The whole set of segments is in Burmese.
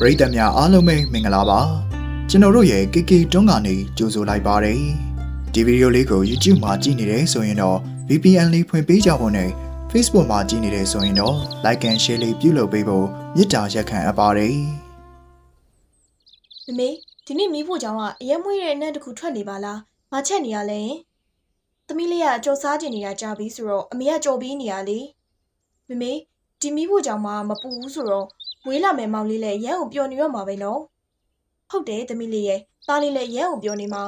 ပရိသတ်များအားလုံးပဲမင်္ဂလာပါကျွန်တော်တို့ရဲ့ KK တွန်းကနေကြိုဆိုလိုက်ပါတယ်ဒီဗီဒီယိုလေးကို YouTube မှာကြည့်နေတယ်ဆိုရင်တော့ VPN လေးဖွင့်ပေးကြဖို့နဲ့ Facebook မှာကြည့်နေတယ်ဆိုရင်တော့ Like and Share လေးပြုလုပ်ပေးဖို့မေတ္တာရက်ခံအပ်ပါတယ်မမေဒီနေ့မီးဖို့ကြောင့်ကအရက်မွေးတဲ့အနက်တစ်ခုထွက်နေပါလားမချက်နေရလဲယင်သမီးလေးကကြော်စားကျင်နေတာကြာပြီဆိုတော့အမေကကြော်ပြီးနေရလေမမေဒီမီးဖို့ကြောင့်မှမပူဘူးဆိုတော့ မွေးလာမယ်မောင်လေးလည်းရမ်းကိုပျော်နေတော့မှာပဲနော်ဟုတ်တယ်သမီးလေးရဲ့သားလေးလည်းရမ်းကိုပျော်နေမှာ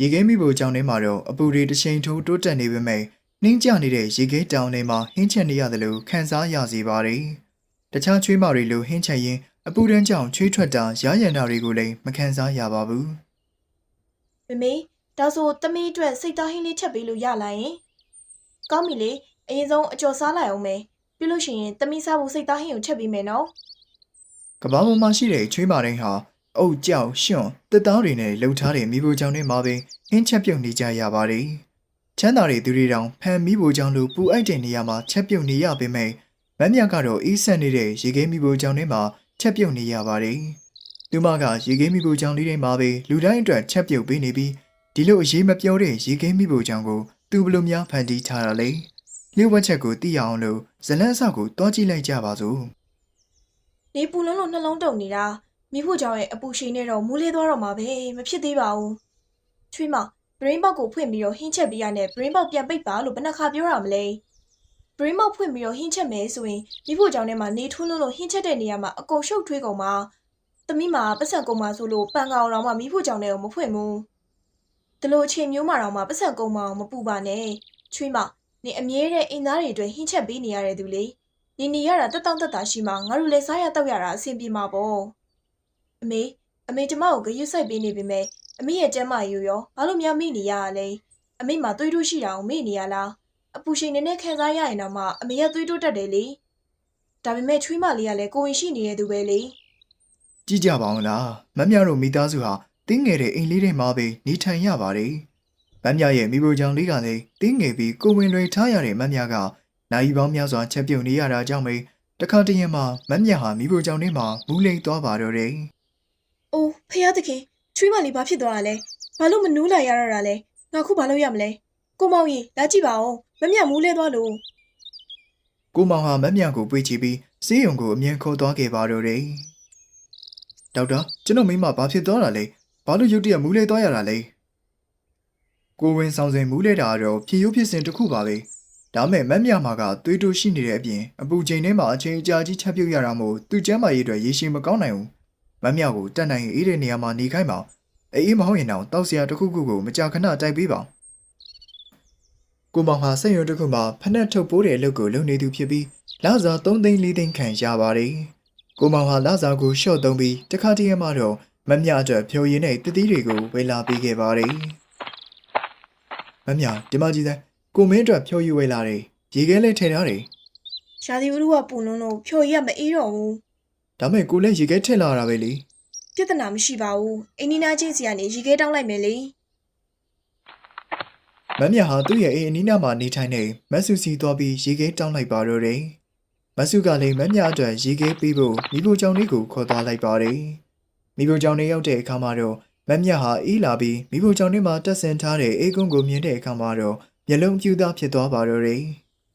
ရေခဲမိဖို့ကြောင့်ထဲမှာတော့အပူတွေတစ်ချိန်ထိုးတိုးတက်နေပေမဲ့နှင်းကျနေတဲ့ရေခဲတောင်ထဲမှာဟင်းချက်နေရတယ်လို့ခံစားရစေပါတယ်တခြားချွေးမတွေလိုဟင်းချက်ရင်အပူတန်းကြောင့်ချွေးထွက်တာရရန်တာတွေကိုလည်းမခံစားရပါဘူးမမေဒါဆိုသမီးအတွက်စိတ်သားဟင်းလေးချက်ပေးလို့ရလားယင်ကောင်းပြီလေအရင်ဆုံးအကျော်စားလိုက်အောင်မယ်ပြီးလို့ရှိရင်သမီးစားဖို့စိတ်သားဟင်းကိုချက်ပေးမယ်နော် ကမ္ဘာပေါ်မှာရှိတဲ့ချွေးမတိုင်းဟာအုတ်ကြောက်ရွှွန့်တက်သားတွေနဲ့လှုပ်ထားတဲ့မိဖို့ကြောင့်တွေမှာပဲဟင်းချက်ပြုတ်နေကြရပါတယ်။ချမ်းသာတဲ့သူတွေတောင်ဖန်မိဖို့ကြောင့်လို့ပူအိုက်တဲ့နေရာမှာချက်ပြုတ်နေရပေမဲ့မမ်းမြကတော့အေးဆက်နေတဲ့ရေခဲမိဖို့ကြောင့်တွေမှာချက်ပြုတ်နေရပါတယ်။သူမကရေခဲမိဖို့ကြောင့်လေးတွေမှာပဲလူတိုင်းအတွက်ချက်ပြုတ်ပေးနေပြီးဒီလိုအရေးမပြောတဲ့ရေခဲမိဖို့ကြောင့်ကိုသူဘယ်လိုများဖန်တီးထားတာလဲ။လျှို့ဝှက်ချက်ကိုသိရအောင်လို့ဇလန်းအစကိုတွားကြည့်လိုက်ကြပါစို့။ နေပူလုံးလုံးနှလုံးတုန်နေတာမိဖို့ကြောင့်ရဲ့အပူရှိန်နဲ့တော့မူးလေးသွားတော့မှာပဲမဖြစ်သေးပါဘူးချွေးမဘရင်းဘောက်ကိုဖွင့်ပြီးတော့ဟင်းချက်ပေးရနဲ့ဘရင်းဘောက်ပြန်ပိတ်ပါလို့ဘယ်နှခါပြောရမလဲဘရင်းဘောက်ဖွင့်ပြီးတော့ဟင်းချက်မယ်ဆိုရင်မိဖို့ကြောင့်ထဲမှာနေထွန်းလုံးလုံးဟင်းချက်တဲ့နေရာမှာအကုန်ရှုပ်ထွေးကုန်မှာသမီးမှာပတ်စံကုန်မှာဆိုလို့ပန်ကောင်တော်မှမိဖို့ကြောင့်လည်းမဖွင့်ဘူးဒီလိုအချိန်မျိုးမှာတော့မှပတ်စံကုန်မှာမပူပါနဲ့ချွေးမနေအမြဲတမ်းအင်သားတွေအတွက်ဟင်းချက်ပေးနေရတဲ့သူလေ နေနေရတာတက်တောင့်တက်တာရှိမှငါတို့လည်းစားရတော့ရတာအဆင်ပြေမှာပေါ့အမေအမေကျမကိုဂရုစိုက်ပေးနေပေမဲ့အမေရဲ့ကျမ်းမာရေးရောဘာလို့များမိနေရရလဲအမေမှာသွေးတိုးရှိတာကိုမေ့နေရလားအပူချိန်နည်းနည်းခံစားရရင်တော့မှအမေကသွေးတိုးတက်တယ်လေဒါပေမဲ့ချွေးမလေးကလည်းကိုဝင်ရှိနေတဲ့သူပဲလေကြည့်ကြပါဦးလားမမြတို့မိသားစုဟာတင်းငယ်တဲ့အိမ်လေးထဲမှာပဲနေထိုင်ရပါတယ်မမြရဲ့မိဖို့ကြောင့်လေးကလည်းတင်းငယ်ပြီးကိုဝင်တွေထားရတဲ့မမြက နိုင်ပေါင်းများစွာချက်ပြုတ်နေရတာကြောင့်ပဲတခါတည်းမှာမမြဟာမိဖို့ကြောင့်လေးမှာမူးလိမ်သွားပါတော့တယ်။အိုးဖះသခင်ချွေးမလေးဘာဖြစ်သွားတာလဲ။ဘာလို့မနူးလာရတော့တာလဲ။ငါခုဘာလုပ်ရမလဲ။ကိုမောင်ကြီးလာကြည့်ပါဦး။မမြမူးလဲသွားလို့ကိုမောင်ဟာမမြကိုပွေချပြီးစေးရုံကိုအမြင်ခေါ်သွားခဲ့ပါတော့တယ်ဒေါက်တာကျွန်တော်မိမဘာဖြစ်သွားတာလဲဘာလို့ရုတ်တရက်မူးလဲသွားရတာလဲကိုဝင်ဆောင်စဉ်မူးလဲတာတော့ဖြည့်ရိုးဖြစ်စဉ်တစ်ခုပါပဲ ဒါမဲ့မက်မြမာကသွေးတိုးရှိနေတဲ့အပြင်အပူချိန်ထဲမှာအချိန်အကြာကြီးချက်ပြုတ်ရတာမို့သူ့ကျမ်းမာရေးအတွက်ရေရှည်မကောင်းနိုင်ဘူး။မက်မြကိုတက်နိုင်ရင်အေးတဲ့နေရာမှာနေခိုင်းပါ။အေးအေးမဟုတ်ရင်တော့တောက်စရာတစ်ခုခုကိုမကြာခဏတိုက်ပေးပါ။ကိုမောင်ဟာစက်ရုံတစ်ခုမှာဖက်နှက်ထုတ်ပိုးတဲ့အလုပ်ကိုလုပ်နေသူဖြစ်ပြီးလစာ3သိန်း4သိန်းခန့်ရပါတယ်။ကိုမောင်ဟာလစာကိုရှော့သုံးပြီးတခါတည်းမှတော့မက်မြအတွက်ဖြိုရည်နဲ့တတိတွေကိုဝေလာပေးခဲ့ပါတယ်။မက်မြဒီမကြီးစမ်း ကိုမင်းအတွက်ဖြိုရည်ဝေလာတယ်။ရေခဲလေးထည့်ထားတယ်။ရာသီဥတုကပူလွန်းလို့ဖြော်ရည်ကမအေးတော့ဘူး။ဒါမဲ့ကိုလည်းရေခဲထည့်လာတာပဲလေ။ပြဿနာမရှိပါဘူး။အင်းနီနာချင်းစီကနေရေခဲတောင်းလိုက်မယ်လေ။မမြဟာသူ့ရဲ့အိမ်အနီးနားမှာနေထိုင်နေမက်ဆူစီသွားပြီးရေခဲတောင်းလိုက်ပါတော့တယ်။မက်ဆူကလည်းမမြအတွက်ရေခဲပေးဖို့မိဖို့ကြောင့်လေးကိုခေါ်သွားလိုက်ပါတယ်။မိဖို့ကြောင့်လေးရောက်တဲ့အခါမှာတော့မမြဟာအေးလာပြီးမိဖို့ကြောင့်လေးမှာတက်ဆင်ထားတဲ့အေးကုန်းကိုမြင်တဲ့အခါမှာတော့ မျက်လုံးပြူသားဖြစ်သွားပါတော့တယ်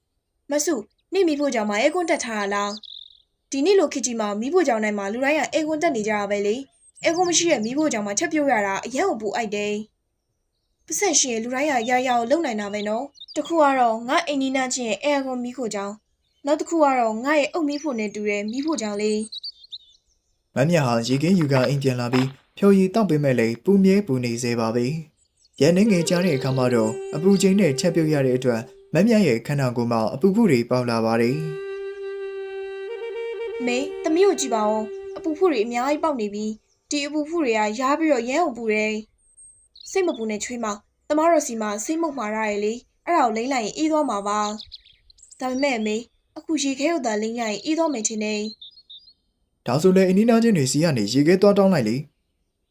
။မဆုနေမိဖို့ကြောင့်မအဲကွန်းတက်ထားတာလား။ဒီနေ့လိုခေတ်ကြီးမှာမိဖို့ကြောင့်တိုင်းမှာလူတိုင်းကအဲကွန်းတက်နေကြတာပဲလေ။အဲကွန်းမရှိတဲ့မိဖို့ကြောင့်မှချက်ပြုတ်ရတာအရင်ကပူအိုက်တယ်။ပတ်ဆက်ရှင်လူတိုင်းကရရအောင်လုံနိုင်တာပဲနော်။တစ်ခုကတော့ငါအင်းနီနာချင်းရဲ့အဲကွန်းမိဖို့ကြောင့်နောက်တစ်ခုကတော့ငါရဲ့အုတ်မိဖို့နဲ့တူတဲ့မိဖို့ကြောင့်လေ။မမြဟာရေခဲယူကအိမ်ပြန်လာပြီးဖြိုရည်တောက်ပေးမဲ့လေပူမြဲပူနေစေပါပဲ။ ရန်နေငယ်ကြားတဲ့အခါမှာတော့အပူချိန်နဲ့ချက်ပြုတ်ရတဲ့အတွက်မမြရဲ့ခန္ဓာကိုယ်မှာအပူဖုတွေပေါက်လာပါတယ်။။မေသမီးကိုကြည့်ပါဦးအပူဖုတွေအများကြီးပေါက်နေပြီဒီအပူဖုတွေကရားပြီးတော့ရမ်းအောင်ပူတယ်။စိတ်မပူနဲ့ချွေးမတမားတော်စီမှာစိတ်မုတ်မာရတယ်လေအဲ့ဒါကိုလိမ့်လိုက်ရင်အေးသွားမှာပါ။ဒါပေမဲ့အမေအခုရေခဲဥသာလိမ့်ရရင်အေးသွားမယ်ထင်တယ်ဒါဆိုလည်းအင်းနီနာချင်းတွေစီကနေရေခဲသွားတောင်းလိုက်လေ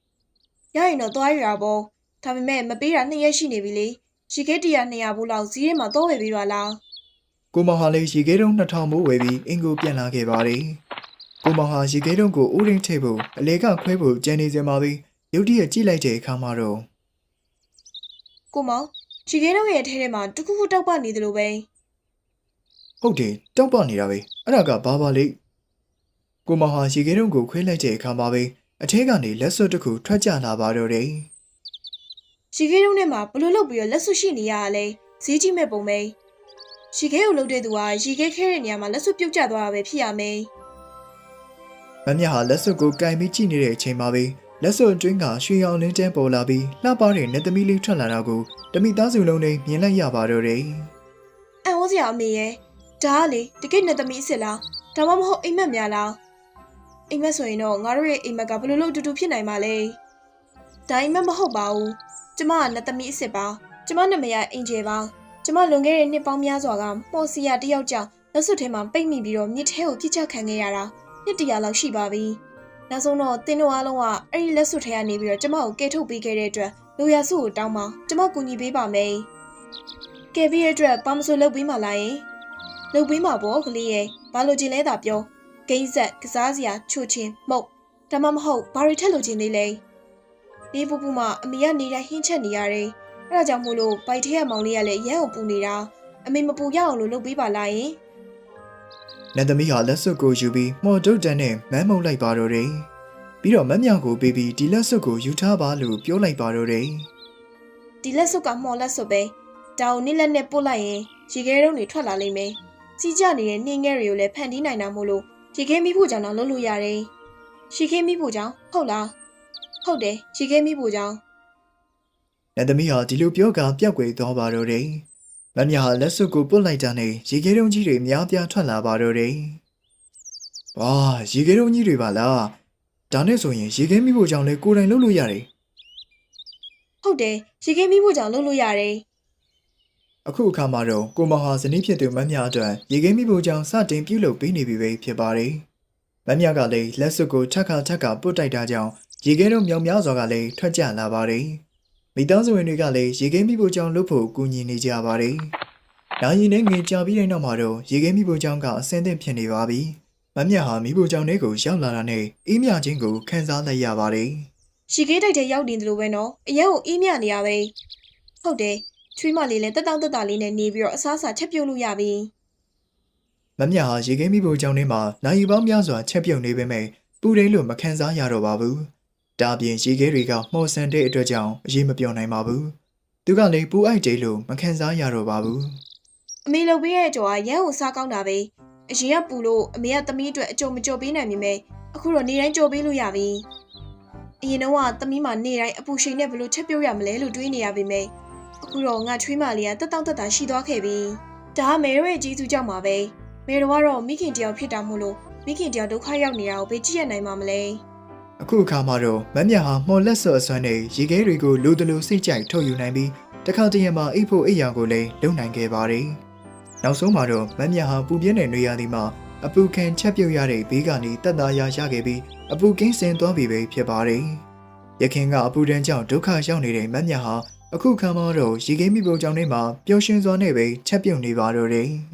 ။ရရင်တော့သွားရတာပေါ့။ ဒါပေမဲ့မပေးတာနှစ်ရက်ရှိနေပြီလေ။ရေခဲတရာ200ဘူးလောက်ဈေးထဲမှာတော့ဝယ်ပေးပါလားကိုမောင်ဟာလည်းရေခဲတုံး2000မိုးဝယ်ပြီးအင်ကိုပြန်လာခဲ့ပါတယ်ကိုမောင်ဟာရေခဲတုံးကိုဥရင်းထိပ်ဖို့အလေကခွဲဖို့ကြံနေစင်ပါပြီရုတ်တရက်ကြည့်လိုက်တဲ့အခါမှာတော့ကိုမောင်ရေခဲတော့ရဲ့အထဲထဲမှာတခုခုတောက်ပနေသလိုပဲဟုတ်တယ်တောက်ပနေတာပဲအဲ့ဒါကဘာပါလိကိုမောင်ဟာရေခဲတုံးကိုခွဲလိုက်တဲ့အခါမှာပဲအထဲကနေလက်စွပ်တစ်ခုထွက်ကျလာပါတော့တယ် ရေခဲတုံးထဲမှာဘလို့လုပ်ပြီးတော့လက်ဆွရှိနေရတာလဲဈေးကြီးမဲ့ပုံပဲရေခဲကိုလှုပ်တဲ့သူကရေခဲခဲတဲ့နေရာမှာလက်ဆွပြုတ်ကျသွားတာပဲဖြစ်ရမယ်မမြဟာလက်စွပ်ကိုကင်ပြီးကြည့်နေတဲ့အချိန်မှာပဲလက်စွပ်အတွင်းကရွှေရောင်လင်းတန်းပေါ်လာပြီးလှပတဲ့နေသမီးလေးထွက်လာတာကိုတမိသားစုလုံးနဲ့မြင်လိုက်ရပါတော့တယ်အံ့ဩစရာအမေရဲ့ဒါကလေတကယ့်နဲ့သမီးအစ်စ်လားဒါမှမဟုတ်အိမ်မက်များလားအိမ်မက်ဆိုရင်တော့ငါတို့ရဲ့အိမ်မက်ကဘယ်လိုလုပ်အတူတူဖြစ်နိုင်မှာလဲဒါအိမ်မက်မဟုတ်ပါဘူး ကျမကနဲ့သမီးအစ်စ်ပါကျမနာမည်ကအင်ဂျယ်ပါကျမလွန်ခဲ့တဲ့နှစ်ပေါင်းများစွာကမော်စီယာတယောက်ကြောင့်လက်စွပ်ထဲမှာပိတ်မိပြီးတော့မြစ်ထဲကိုပြစ်ချခံခဲ့ရတာနှစ်တရာလောက်ရှိပါပြီနောက်ဆုံးတော့တင်းတို့အားလုံးကအဲ့ဒီလက်စွပ်ထဲကနေပြီးတော့ကျမကိုကယ်ထုတ်ပေးခဲ့တဲ့အတွက်လူရစုကိုတောင်းပါကျမကူညီပေးပါမယ်ကယ်ပြီးတဲ့အတွက်ဘာမဆိုလုပ်ပေးမှလားယင်လုတ်ပေးမှာပေါ့ကလေးရဲ့ဘာလို့ကျင်လဲတာပြောဂိမ်းဆက်ကစားစရာချိုချင်းမုတ်ဒါမှမဟုတ်ဘာတွေထက်လို့ကျင်သေးလဲ ဒီပူပူမှာအမေကနေတိုင်းဟင်းချက်နေရတယ်အဲ့ဒါကြောင့်မို့လို့ပိုက်ထဲကမောင်လေးကလည်းရမ်းအောင်ပူနေတာအမေမပူရအောင်လို့လုပ်ပေးပါလားယင်နတ်သမီးဟာလက်စွပ်ကိုယူပြီးမော်ဒုတ်တန်နဲ့မမ်းမုံလိုက်ပါတော့တယ်ပြီးတော့မမ်းမြောင်ကိုပေးပြီးဒီလက်စွပ်ကိုယူထားပါလို့ပြောလိုက်ပါတော့တယ်ဒီလက်စုပ်ကမှော်လက်စုပ်ပဲဒါကိုနေ့လက်နဲ့ပို့လိုက်ရင်ရေခဲတုံးတွေထွက်လာလိမ့်မယ်စီကြနေတဲ့နှင်းငယ်တွေကိုလည်းဖန်တီးနိုင်တာမို့လို့ရေခဲမိဖို့ကြောင့်တော့လုပ်လို့ရတယ်ရေခဲမိဖို့ကြောင့်ဟုတ်လား ဟုတ်တယ်ရေခဲမိဖို့ကြောင့်နတ်သမီးဟာဒီလိုပြောကပြောက်ကွယ်သွားပါတော့တယ်မမ်းမြဟာလက်စွပ်ကိုပုတ်လိုက်တာနဲ့ရေခဲတုံးကြီးတွေများပြားထွက်လာပါတော့တယ်ဝါရေခဲတုံးကြီးတွေပါလားဒါနဲ့ဆိုရင်ရေခဲမိဖို့ကြောင့်လဲကိုယ်တိုင်လုပ်လို့ရတယ်ဟုတ်တယ်ရေခဲမိဖို့ကြောင့်လုပ်လို့ရတယ်အခုအခါမှာတော့ကိုမောင်ဟာဇနီးဖြစ်သူမမြအတွက်ရေခဲမိဖို့ကြောင့်စတင်ပြုလုပ်ပေးနေပြီပဲဖြစ်ပါတယ်။မမြကလည်းလက်စွပ်ကိုထက်ခါထက်ခါပုတ်တိုက်တာကြောင့် ရေခဲတို့မြောင်များစွာကလည်းထွက်ကျလာပါတယ်။မိသားစုဝင်တွေကလည်းရေခဲမိဖို့ကြောင့်လုပ်ဖို့ကူညီနေကြပါတယ်။နာယီနဲ့ငွေကြပြီးတဲ့နောက်မှာတော့ရေခဲမိဖို့ကြောင့်ကအဆင်သင့်ဖြစ်နေပါပြီ။မမြဟာမိဖို့ကြောင့်လေးကိုရောက်လာတာနဲ့အေးမြခြင်းကိုခံစားလိုက်ရပါတယ်။ရေခဲတိုက်တဲ့ရောက်နေတယ်လို့ပဲနော်အရင်ကအေးမြနေရပဲဟုတ်တယ်ချွေးမလေးလည်းတက်တောင့်တက်တာလေးနဲ့နေပြီးတော့အစားအစာချက်ပြုတ်လို့ရပြီမမြဟာရေခဲမိဖို့ကြောင့်နေမှာနိုင်ပေါင်းများစွာချက်ပြုတ်နေပေမဲ့ပူတယ်လို့မခံစားရတော့ပါဘူး။ ဒါပြင်ရေခဲတွေကမှော်ဆန်တဲ့အတွက်ကြောင့်အရေးမပြောနိုင်ပါဘူး။သူကလည်းပူအိုက်တယ်လို့မခံစားရတော့ပါဘူးအမေလုပ်ပေးရဲ့ကြော်ကရမ်းကိုစားကောင်းတာပဲအရင်ကပူလို့အမေကသမီးအတွက်အကြုံမကြော်ပေးနိုင်မိမယ်အခုတော့နေတိုင်းကြော်ပေးလို့ရပြီအရင်တော့ကသမီးမနေတိုင်းအပူရှိန်နဲ့ဘယ်လိုချက်ပြုတ်ရမလဲလို့တွေးနေရပြီမယ်အခုတော့ငါချွေးမလေးကတက်တောင့်တက်တာရှိသွားခဲ့ပြီဒါကမေရဲ့ကြီးစုကြောင့်ပါပဲမေတော်ကတော့မိခင်တယောက်ဖြစ်တာမို့လို့မိခင်တယောက်ဒုက္ခရောက်နေတာကိုဘေးကြည့်ရနိုင်မှာမလဲ။ အခုအခါမှာတော့မမြဟာမှော်လက်ဆော့အစွမ်းနဲ့ရေခဲတွေကိုလိုတလိုစိတ်ကြိုက်ထုတ်ယူနိုင်ပြီးတခါတရံမှာအိတ်ဖို့အိတ်ရာကိုလည်းလုံနိုင်ခဲ့ပါတယ်။နောက်ဆုံးမှာတော့မမြဟာပူပြင်းတဲ့နေရာဒီမှာအပူခံချက်ပြုတ်ရတဲ့ဘေးကနေတက်သားရရခဲ့ပြီးအပူကင်းစင်သွားပြီပဲဖြစ်ပါတယ်။ရခင်ကအပူဒဏ်ကြောင့်ဒုက္ခရောက်နေတဲ့မမြဟာအခုခါမှတော့ရေခဲမိပုံကြောင့်နေမှာပျော်ရွှင်စွာနဲ့ပဲချက်ပြုတ်နေပါတော့တယ်။